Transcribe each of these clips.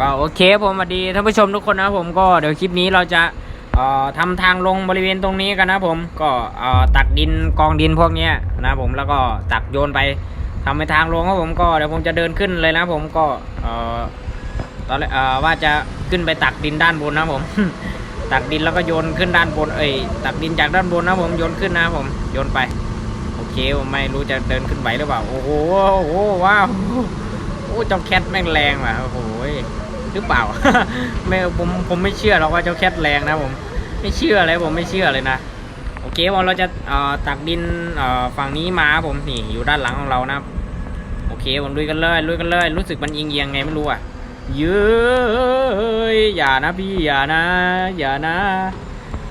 ก็โอเคผมสวัสดีท่านผู้ชมทุกคนนะผมก็เดี๋ยวคลิปนี้เราจะเอ่อทำทางลงบริเวณตรงนี้กันนะผมก็ตักดินกองดินพวกนี้นะผมแล้วก็ตักโยนไปทำเป็นทางลงครับผมก็เดี๋ยวผมจะเดินขึ้นเลยนะผมก็ตอนแรกว่าจะขึ้นไปตักดินด้านบนนะผม ตักดินแล้วก็โยนขึ้นด้านบนเอ้ยตักดินจากด้านบนนะผมโยนขึ้นนะผมโยนไปโอเคผมไม่รู้จะเดินขึ้นไหวหรือเปล่าโอ้โหโอ้โหว้าวโอ้เจ้าแคทแม่งแรงว่ะโอ้โห หรือเปล่า ไม่ผมผมไม่เชื่อหรอกว่าเจ้าแคทแรงนะผมไม่เชื่อเลยผมไม่เชื่อเลยนะโอเควันเราจะเอ่อตักดินเอ่อฝั่งนี้มาครับผมนี่อยู่ด้านหลังของเรานะครับโอเคผมลุยกันเลยลุยกันเลยรู้สึกมันเอียงเอียงไงไม่รู้อะเย้ยอย่านะพี่อย่านะอย่านะ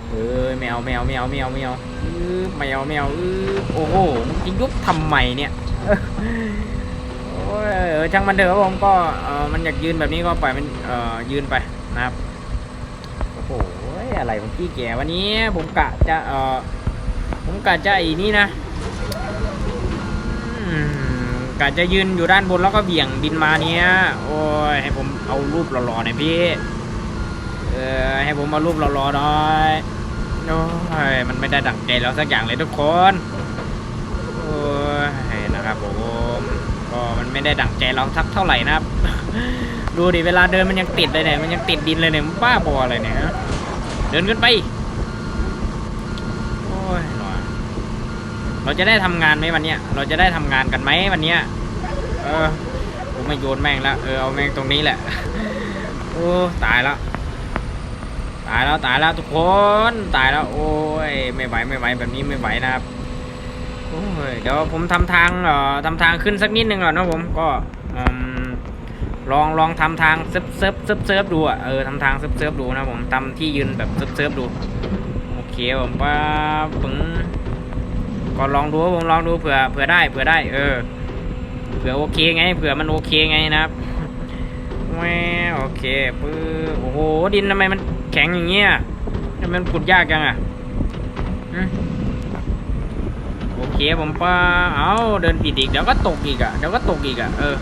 เอ้ยแมวแมวแมวแมวแมวอื้อแมวแมวอื้อโอ้โหมึงจะยุบทำไมเนี่ย อ้ยเออช่างมันเถอะครับผมก็เออมันอยากยืนแบบนี้ก็ปล่อยมันเออยืนไปนะครับโอ้โหอะไรผมขี้แก่วันนี้ผมกะจะเออผมกะจะอีนี่นะกะจะยืนอยู่ด้านบนแล้วก็เบี่ยงดินมาเนี้ยโอ้ยให้ผมเอารูปหล่อๆหน่อยพี่เออให้ผมเอารูปหล่อๆหน่อยโอ้ยมันไม่ได้ดังใจเราสักอย่างเลยทุกคนโอ้ยนะครับผม ก็ มันไม่ได้ดั่งใจเราสักเท่าไหร่นะครับ ดูดิเวลาเดินมันยังติดเลยเนี่ยมันยังติดดินเลยเนี่ยมันบ้าบออะไรเนี่ยเดินขึ้นไปโอ้ยหน่อยเราจะได้ทำงานไหมวันเนี้ยเราจะได้ทำงานกันไหมวันเนี้ยเออกูไม่โยนแม่งแล้วเออเอาแม่งตรงนี้แหละโอ้ตายแล้วตายแล้วตายแล้วทุกคนตายแล้วโอ้ยไม่ไหวไม่ไหวแบบนี้ไม่ไหวนะครับ เดี๋ยวผมทำทางเอ่อทำทางขึ้นสักนิดนึงก่อนนะผมก็ลองลองทำทางเซิร์ฟเซิร์ฟเซิร์ฟเซิฟดูอะเออทำทางเซิร์ฟเซิร์ฟดูนะผมทำที่ยืนแบบเซิร์ฟเซิร์ฟดูโอเคผมว่าปึ้งก็ลองดูผมลองดูเผื่อเผื่อได้เผื่อได้ เออเผื่อโอเคไงเผื่อมันโอเคไงนะครับแหวโอเคปื้อโอ้โหดินทำไมมันแข็งอย่างเงี้ยทำไมมันขุดยากจังอะ โอเคผมป้าเอาเดินผิดอีกเดี๋ยวก็ตกอีกอะเดี๋ยวก็ตกอีกอะเออ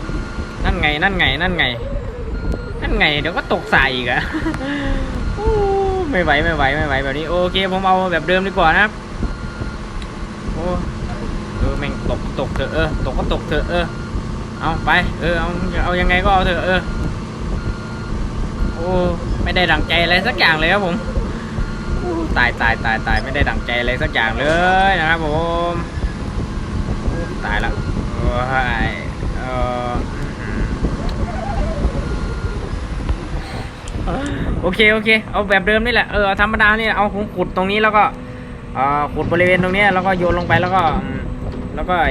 นั่นไงนั่นไงนั่นไง นั่นไงเดี๋ยวก็ตกสายอีกอะโอ้ไม่ไหวไม่ไหวไม่ไหวแบบนี้โอเคผมเอาแบบเดิมดีกว่านะครับโอ้เออแม่งตกตกเถอะเออตกก็ตกเถอะเออเอาไปเออเอาเอายังไงก็เอาเถอะเออโอ้ไม่ได้ดังใจอะไรสักอย่างเลยครับผม ตายตายตายตายไม่ได้ดั่งใจอะไรสักอย่างเลยนะครับผมตายละโอ้ยเออโอเคโอเค เอาแบบเดิมนี่แหละเออธรรมดานี่เอาผมขุดตรงนี้แล้วก็ขุดบริเวณตรงนี้แล้วก็โยนลงไปแล้วก็แล้วก็ไอ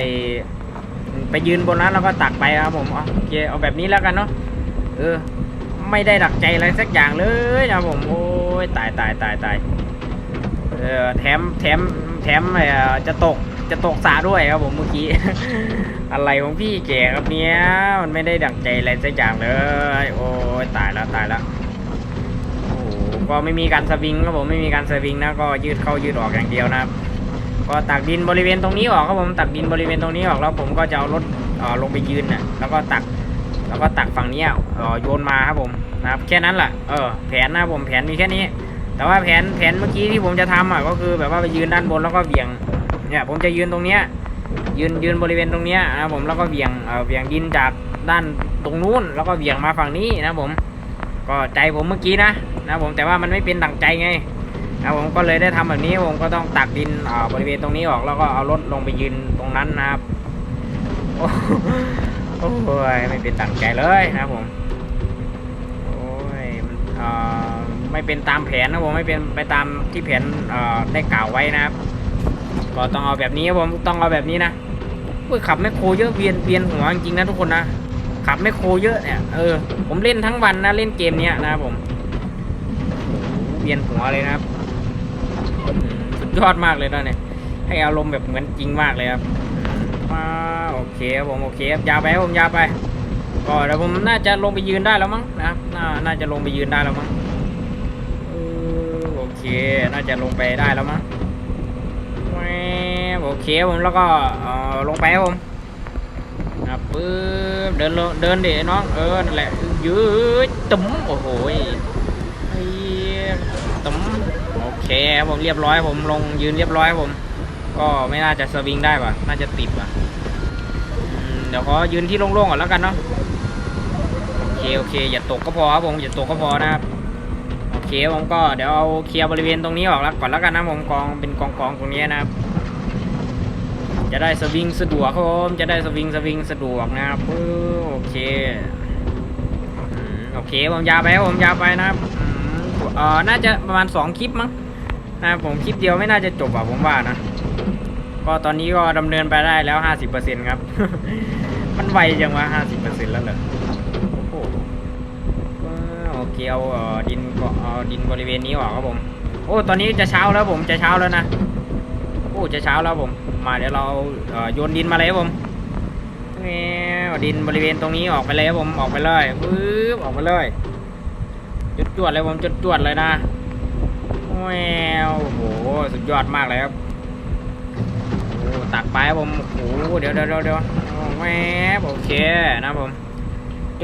ไปยืนบนนั้นแล้วก็ตักไปครับผมโอเคเอาแบบนี้แล้วกันเนาะเออไม่ได้ดักใจอะไรสักอย่างเลยนะผมโอ้ยตายตายตายตาย ออแถมแถมแถมจะตกจะตกสาด้วยครับผมเมื่อกี้ อะไรของพี่แกครับเนี้ยมันไม่ได้ดักใจอะไรสักอย่างเลย โอ้ยตายแล้วตายแล้วโอ้ก็ไม่มีการสวิงครับผมไม่มีการสวิงนะก็ยืดเข้ายืดออกอย่างเดียวนะครับ ก็ตักดินบริเวณตรงนี้ออกครับผมตักดินบริเวณตรงนี้ออกแล้วผมก็จะเอารถเออลงไปยืนน่ะแล้วก็ตักแล้วก็ตักฝั่งนี้เอ่อโยนมาครับผมนะครับแค่นั้นแหละเออแผนนะผมแผนมีแค่นี้ แต่ว่าแผนแผนเมื่อกี้ที่ผมจะทำอะก็คือแบบว่าไปยืนด้านบนแล้วก็เบี่ยงเนี่ยผมจะยืนตรงเนี้ยยืนยืนบริเวณตรงเนี้ยนะผมแล้วก็เบี่ยงเอ่อเบี่ยงดินจากด้านตรงนู้นแล้วก็เบี่ยงมาฝั่งนี้นะผมก็ใจผมเมื่อกี้นะนะผมแต่ว่ามันไม่เป็นดั่งใจไงนะผมก็เลยได้ทำแบบนี้ผมก็ต้องตักดินอ่อบริเวณตรงนี้ออกแล้วก็เอารถลงไปยืนตรงนั้นนะครับโอ้โอ้ยไม่เป็นตั้งใจเลยนะผมโอ้ยมันอ่อ ไม่เป็นตามแผนนะผมไม่เป็นไปตามที่แผนได้กล่าวไว้นะครับ ก็ต้องเอาแบบนี้ครับผมต้องเอาแบบนี้นะอุ้ยขับแมคโครเยอะเวียนเวียนหัวจริงๆนะทุกคนนะขับแมคโครเยอะเนี่ยเออผมเล่นทั้งวันนะเล่นเกมเนี้ยนะครับผมเวียนหัวเลยนะครับสุดยอดมากเลยนะเนี่ยให้อารมณ์แบบเหมือนจริงมากเลยครับมาโอเคครับผมโอเคครับยาวไปผมยาวไปก็เดี๋ยวผมน่าจะลงไปยืนได้แล้วมั้งนะครับน่าน่าจะลงไปยืนได้แล้วมั้ง เคน่าจะลงไปได้แล้วมั้งโอเคผมแล้วก็ลงไปผมนะปึ๊บเดินลงเดินดิน้องเออนั่นแหละยืดตุ้มโอ้โหตุ้มโอเคผมเรียบร้อยผมลงยืนเรียบร้อยผม ก็ไม่น่าจะสวิงได้ป่ะน่าจะติดป่ะเดี๋ยวขอยืนที่โล่งๆก่อนแล้วกันเนาะโอเคโอเคอย่าตกก็พอครับผมอย่าตกก็พอนะครับ ผมก็เดี๋ยวเอาเคลียร์บริเวณตรงนี้ออกแล้วก่อนแล้วกันนะผมกองเป็นกองกองตรงนี้นะครับ จะได้สวิงสะดวกครับผมจะได้สวิงสวิงสะดวกนะครับโอเคโอเคผมยาวไปผมยาวไปนะครับเออน่าจะประมาณสองคลิปมั้งนะผมคลิปเดียวไม่น่าจะจบอะผมว่านะ ก็ตอนนี้ก็ดำเนินไปได้แล้วห้าสิบเปอร์เซ็นครับ มันไวจังวะห้าสิบเปอร์เซ็นแล้วเหรอโอ้โหว้าวโอ เคเอาเอ่อดินก็เอาดินบริเวณนี้ออกครับผม โอ้ตอนนี้จะเช้าแล้วผมจะเช้าแล้วนะโอ้จะเช้าแล้วผม มาเดี๋ยวเราโยนดินมาเลยครับผมแง่ดินบริเวณตรงนี้ออกไปเลยครับผมออกไปเลยปึ๊บออกไปเลยจุดจวดเลยผมจุดจวดเลยนะแววโอ้โหสุดยอดมากเลยครับโอ้ตักไปครับผมโอ้โหเดี๋ยวเดี๋ยวเดี๋ยวเดี๋ยวแวโอเคนะผม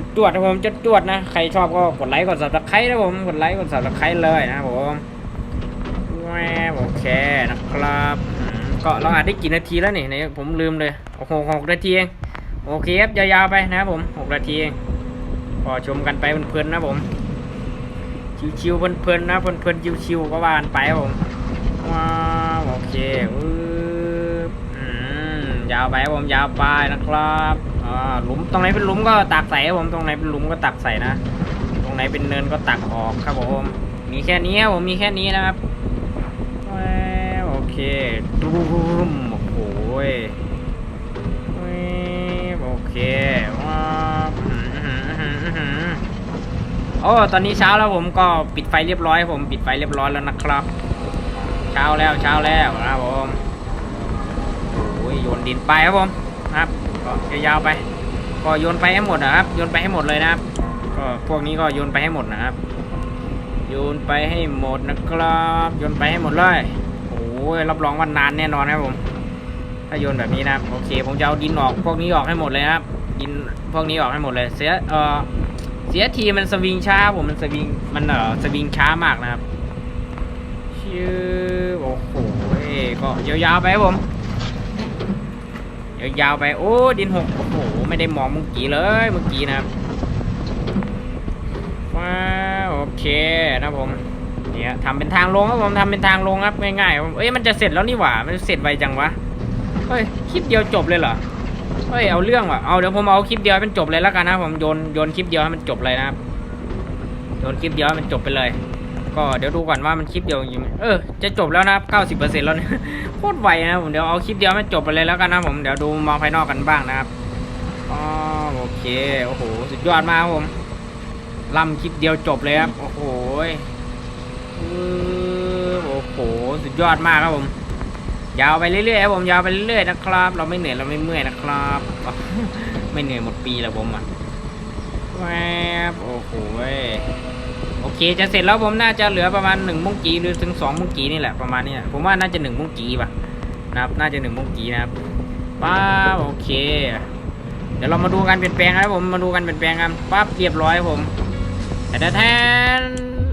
จุดจวดนะผมจุดจวดนะ ใครชอบก็กดไลค์กด subscribe นะผมกดไลค์กด subscribe เลยนะผมแวบโอเคนะครับก็เราอาจได้กี่นาทีแล้วนี่ไหนผมลืมเลยโอ้โหหกนาทีเองโอเคครับยาวๆไปนะครับผมหกนาทีเองพอชมกันไปเพลินๆนะผมชิวๆเพลินๆนะเพลินๆชิวๆก็ว่ากันไปผมว้าวโอเคอืออืมยาวไปผมยาวไปนะครับ อ่าหลุมตรงไหนเป็นหลุมก็ตักใส่ครับผมตรงไหนเป็นหลุมก็ตักใส่นะ ตรงไหนเป็นเนินก็ตักออกครับผมมีแค่นี้ครับผมมีแค่นี้นะครับโอเคตุ้มโอ้โหยโอเคว้าวอื้อหืออื้อหืออื้อหือโอ้ตอนนี้เช้าแล้วผมก็ปิดไฟเรียบร้อยผมปิดไฟเรียบร้อยแล้วนะครับ เช้าแล้วเช้าแล้วนะครับผมโอ้ยโยนดินไปครับผมครับ ก็ยาวๆไป ก็โยนไปให้หมดนะครับ โยนไปให้หมดเลยนะครับ ก็พวกนี้ก็โยนไปให้หมดนะครับ โยนไปให้หมดนะครับ โยนไปให้หมดเลย โอ้ยรับรองว่านานแน่นอนครับผม ถ้าโยนแบบนี้นะครับ โอเค ผมจะเอาดินออก พวกนี้ออกให้หมดเลยครับ ดินพวกนี้ออกให้หมดเลย เสีย เออเสียทีมันสวิงช้าผมมันสวิง มันเออสวิงช้ามากนะครับชื่อโอ้โหก็ยาวๆไปครับผม ยาวๆไป โอ้ดินหกโอ้โหไม่ได้มองเมื่อกี้เลยเมื่อกี้นะครับว้าโอเคนะผมเนี่ยทำเป็นทางลงครับผมทำเป็นทางลงครับง่ายๆเอ้ยมันจะเสร็จแล้วนี่หว่ามันเสร็จไวจังวะเฮ้ยคลิปเดียวจบเลยเหรอเฮ้ยเอาเรื่องว่ะเอาเดี๋ยวผมเอาคลิปเดียวให้มันจบเลยแล้วกันนะผมโยนโยนคลิปเดียวให้มันจบเลยนะครับโยนคลิปเดียวให้มันจบไปเลย ก็เดี๋ยวดูก่อนว่ามันคลิปเดียวเออจะจบแล้วนะครับเก้าสิบเปอร์เซ็นต์แล้วนี่ยโคตรไวนะผมเดี๋ยวเอาคลิปเดียวให้มันจบไปเลยแล้วกันนะผมเดี๋ยวดูมองภายนอกกันบ้างนะครับอ๋อโอเคโอ้โหสุดยอดมากครับผมล่ำคลิปเดียวจบเลยครับโอ้โหยอื้อโอ้โหสุดยอดมากครับผมยาวไปเรื่อยๆครับผมยาวไปเรื่อยๆนะครับ เราไม่เหนื่อยเราไม่เมื่อยนะครับ ไม่เหนื่อยหมดปีแล้วผมอะแวบโอ้โห โอเค จะเสร็จแล้วผมน่าจะเหลือประมาณหนึ่งมุงกีหรือถึงสองมุงกีนี่แหละประมาณนี้ผมว่าน่าจะหนึ่งมุงกีป่ะนะครับน่าจะหนึ่งมุงกีนะครับป้าโอเค เดี๋ยวเรามาดูการเปลี่ยนแปลงครับผมมาดูการเปลี่ยนแปลงกันปั๊บเรียบร้อยผม แต่แทน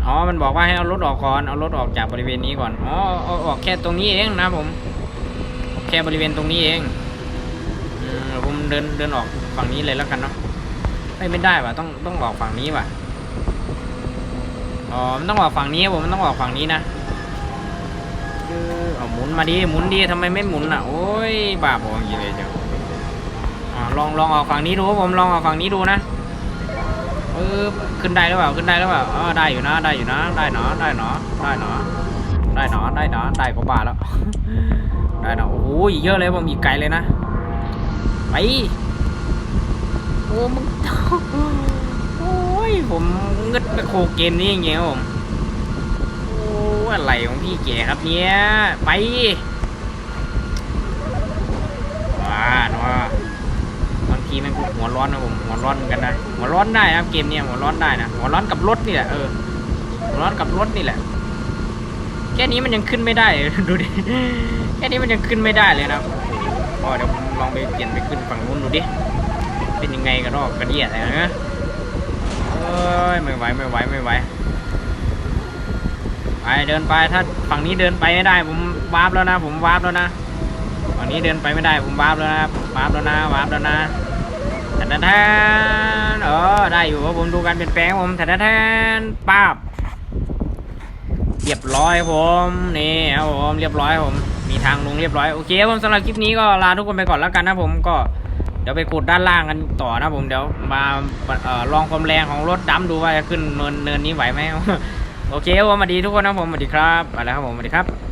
อ๋อมันบอกว่าให้เอารถออกก่อนเอารถออกจากบริเวณนี้ก่อนอ๋อเอาออกแค่ตรงนี้เองนะผมแค่บริเวณตรงนี้เองอผมเดินเดินออกฝั่งนี้เลยแล้วกันเนาะไม่ไม่ได้ว่ะต้องต้องออกฝั่งนี้ว่ะ อ๋อมันต้องออกฝั่งนี้ผมมันต้องออกฝั่งนี้นะเออเอาหมุนมาดิหมุนดิทำไมไม่หมุนอะโอ้ยบ้าบออย่างนี้เลยเจ้าอ่าลองลองออกฝั่งนี้ดูผมลองออกฝั่งนี้ดูนะเออขึ้นได้หรือเปล่าขึ้นได้หรือเปล่าอ๋อได้อยู่นะได้อยู่นะได้เนาะได้เนาะได้เนาะได้เนาะได้เนาะได้ก็บาแล้วได้เนาะโอ้โหอีกเยอะเลยผมอีกไกลเลยนะไปโอ้มึง ผมเงึดไปโคเกมนี้อย่างเงี้ยผมโอ้อะไรของพี่แกครับเนี่ยไปว้าเนาะบางทีมันก็หัวร้อนนะผมหัวร้อนเหมือนกันนะหัวร้อนได้นะครับเกมเนี้ยหัวร้อนได้นะหัวร้อนกับรถนี่แหละเออหัวร้อนกับรถนี่แหละแค่นี้มันยังขึ้นไม่ได้ดูดิแค่นี้มันยังขึ้นไม่ได้เลยนะครับโอ้เดี๋ยวผมลองไปเปลี่ยนไปขึ้นฝั่งนู้นดูดิเป็นยังไงกันรอกกันเดียอะไรนะ อ้อ้ยไม่ไหวไม่ไหวไม่ไหวไปเดินไปถ้าฝั่งนี้เดินไปไม่ได้ ผมวาร์ปแล้วนะ ผมวาร์ปแล้วนะฝั่งนี้เดินไปไม่ได้ผมวาร์ปแล้วนะวาร์ปแล้วนะวาร์ปแล้วนะแทนแทนเออได้อยู่ครับผมดูการเปลี่ยนแปลงผมแทนแทนป้าบเรียบร้อยผมนี่ครับผมเรียบร้อยผมมีทางลงเรียบร้อยโอเคผมสำหรับคลิปนี้ก็ลาทุกคนไปก่อนแล้วกันนะผมก็ ดี๋ยวไปกดด้านล่างกันต่อนะผมเดี๋ยวมาออลองความแรงของรถดำดูว่าจะขึ้นเนินเนินนี้ไหวไหมโอเคครับผมสวัสดีทุกคนนะผมสวัสดีครับไปแล้วครับผมสวัสดีครับ